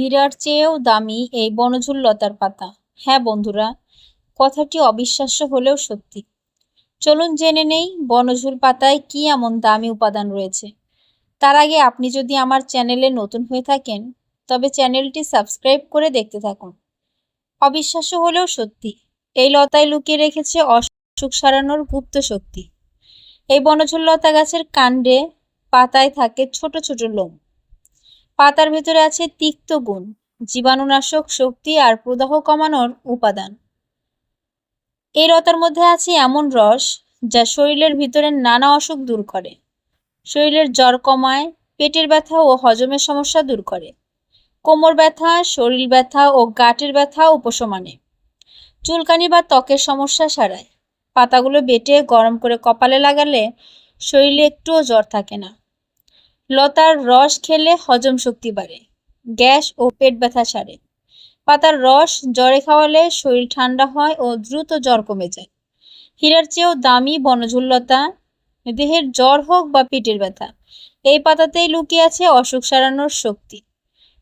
হীরার চেয়েও দামি এই বনঝুল লতার পাতা। হ্যাঁ বন্ধুরা, কথাটি অবিশ্বাস্য হলেও সত্যি। চলুন জেনে নেই বনঝুল পাতায় কি এমন দামি উপাদান রয়েছে। তার আগে আপনি যদি আমার চ্যানেলে নতুন হয়ে থাকেন, তবে চ্যানেলটি সাবস্ক্রাইব করে দেখতে থাকুন। অবিশ্বাস্য হলেও সত্যি, এই লতায় লুকিয়ে রেখেছে অসুখ সারানোর গুপ্ত শক্তি। এই বনঝুল লতা গাছের কাণ্ডে পাতায় থাকে ছোট ছোট লোম। পাতার ভেতরে আছে তিক্ত গুণ, জীবাণুনাশক শক্তি আর প্রদাহ কমানোর উপাদান। এই লতার মধ্যে আছে এমন রস যা শরীরের ভিতরের নানা অসুখ দূর করে। শরীরের জ্বর কমায়, পেটের ব্যথা ও হজমের সমস্যা দূর করে। কোমর ব্যথা, শরীর ব্যথা ও গাটের ব্যথা উপশমানে চুলকানি বা ত্বকের সমস্যা সারায়। পাতাগুলো বেটে গরম করে কপালে লাগালে শরীরে একটুও জ্বর থাকে না। লতার রস খেলে হজম শক্তি বাড়ে, গ্যাস ও পেট ব্যথা সারে। পাতার রস জ্বরে খাওয়ালে শরীর ঠান্ডা হয় ও দ্রুত জ্বর কমে যায়। হীরার চেয়েও দামি বনঝুল্লতা, দেহের জ্বর হোক বা পেটের ব্যথা, এই পাতাতেই লুকিয়ে আছে অসুখ সারানোর শক্তি।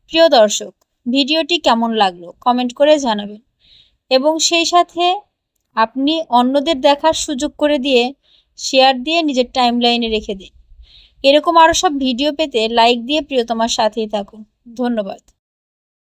প্রিয় দর্শক, ভিডিওটি কেমন লাগল কমেন্ট করে জানাবেন। এবং সেই সাথে আপনি অন্যদের দেখার সুযোগ করে দিয়ে শেয়ার দিয়ে নিজের টাইম লাইনে রেখে দিন। এরকম আরও সব ভিডিও পেতে লাইক দিয়ে প্রিয়তমার সাথেই থাকুন। ধন্যবাদ।